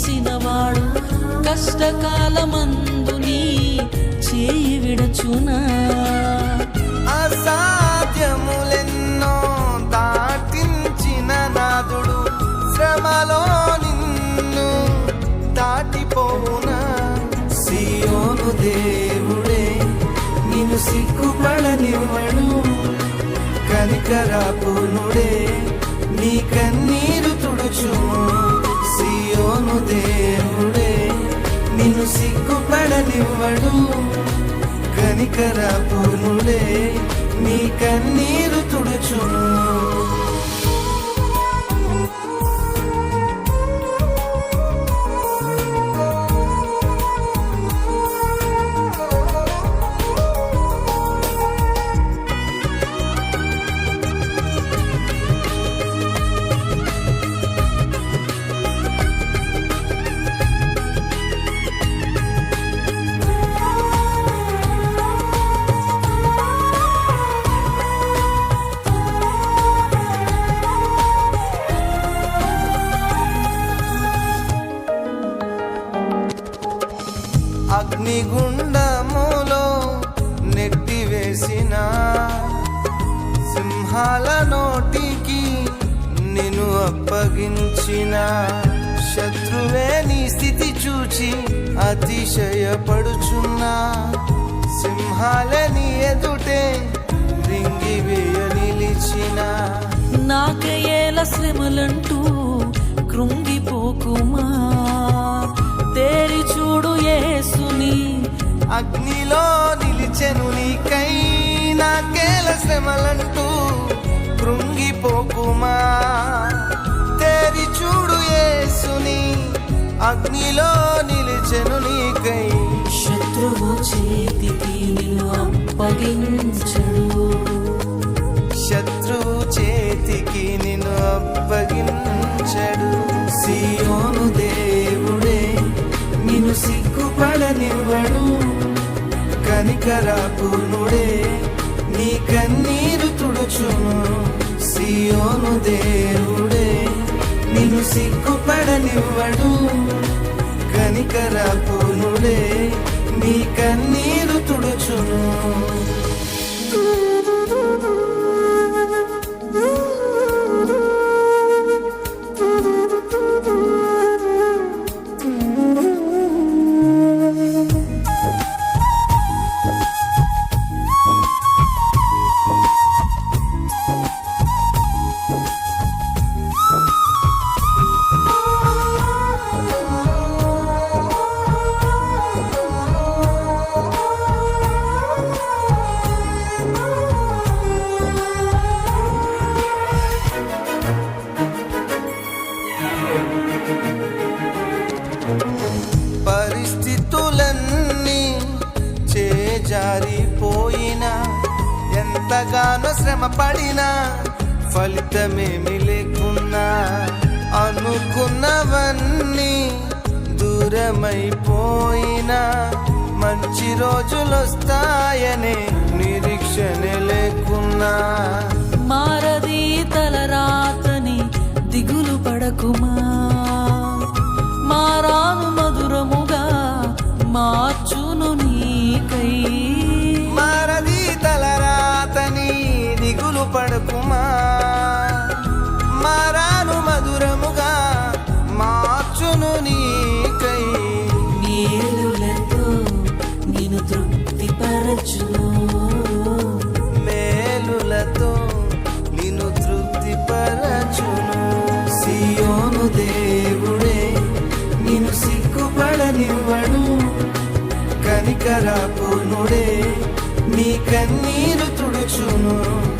చేసినవాడు కష్టకాలమందు నీ చేయి విడచునా? అసాధ్యములెన్నో దాటించిన నాదుడు శ్రమలో నిన్ను దాటిపోవునా? సియోను దేవుడే నిన్ను సిగ్గుపడనివ్వడు. కనికరాపునుడే నీ కన్న శంకర కనికరాపునుడే నీ కన్నీరు అగ్నిగుండములో నెట్టివేసిన సింహాల నోటికి నిన్ను అప్పగించిన. శత్రువే నీ స్థితి చూచి అతిశయపడుచున్నా. సింహాల నీ ఎదుటే రింగివేయ నిలిచిన. నాకేల శ్రమలంటూ కృంగిపోకుమా? తేరి చూడు ఏసు అగ్నిలో నిలిచెను నీకై నాకేల శ్రమలంటూ కృంగిపోకుమా? తేరి చూడు యేసుని అగ్నిలో నిలిచెను నీకై. శత్రువు చేతికి నిన్ను అప్పగించడు. శత్రువు చేతికి కరాపునుడే నీ కన్నీరు తుడుచును సియోను దేవుడే. నిన్ను సిగ్గుపడనివ్వడు కనికరాపునుడే నీ కన్నీరు తుడుచును జారిపోయినా ఎంతగానో శ్రమ పడినా ఫలితమేమి లేకున్నా అనుకున్నవన్నీ దూరమైపోయినా మంచి రోజులొస్తాయనే నిరీక్షణ లేకున్నా. పడకుమా? మారాను మధురముగా మార్చును నీకై మేలులతో నేను తృప్తిపరచును. మేలులతో నిన్ను తృప్తిపరచును. సియోను దేవుడే నిన్ను సిగ్గుపడనివ్వడు. కనికరాపునుడే నీ కన్నీరు తుడుచును.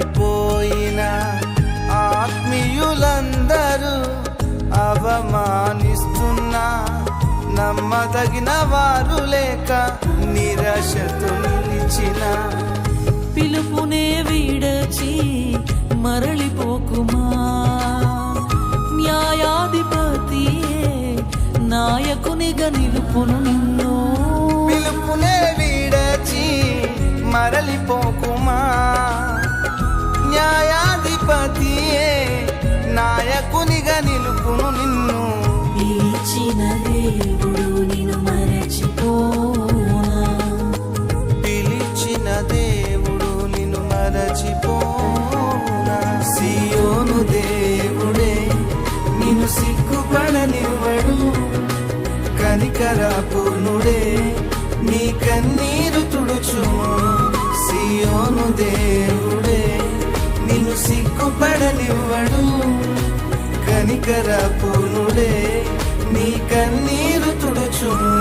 భారమైపోయిన ఆత్మీయులందరూ అవమానిస్తున్నా నమ్మదగిన వారు లేక నిరాశతో నిలిచిన పిలుపునే వీడచి మరలిపోకుమా? న్యాయాధిపతియే నాయకునిగా నిలుపును నాయకునిగా నిలుపును నిన్ను. పిలిచిన దేవుడు నిన్ను మరచిపోనా? పిలిచిన దేవుడు నిన్ను మరచిపోనా? సియోను దేవుడే నిన్ను సిగ్గుపడనివ్వడు. కనికరాపూర్ణుడే కనికరాపూర్ణుడే నీ కన్నీరు తుడుచుము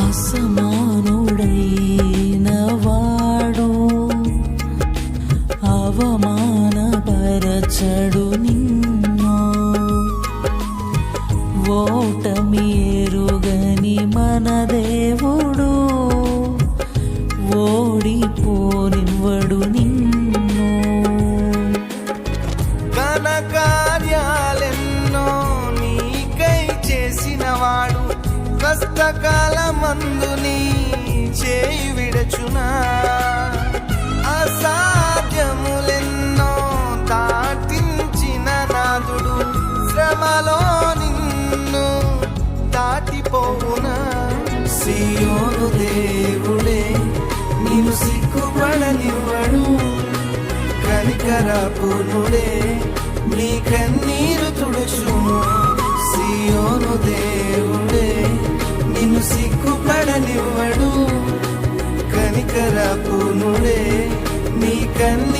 అసమానుడైన వాడు అవమానపరచడు నిన్ను. ఓటమి ఎరుగని మన దేవుడు ఓడిపోనివ్వడు నిన్ను కష్టకాలమందు నీ చేయి విడచునా? అసాధ్యములెన్నో దాటించిన నాదుడు శ్రమలో నిన్ను దాటిపోవునా? సియోను దేవుడే నిన్ను సిగ్గుపడనివ్వడు. కనికరపునుడే నీ కన్నీరు తుడుచును సియోను దేవుడే సిగ్గుపడనివ్వడు పునుడే నీ కన్న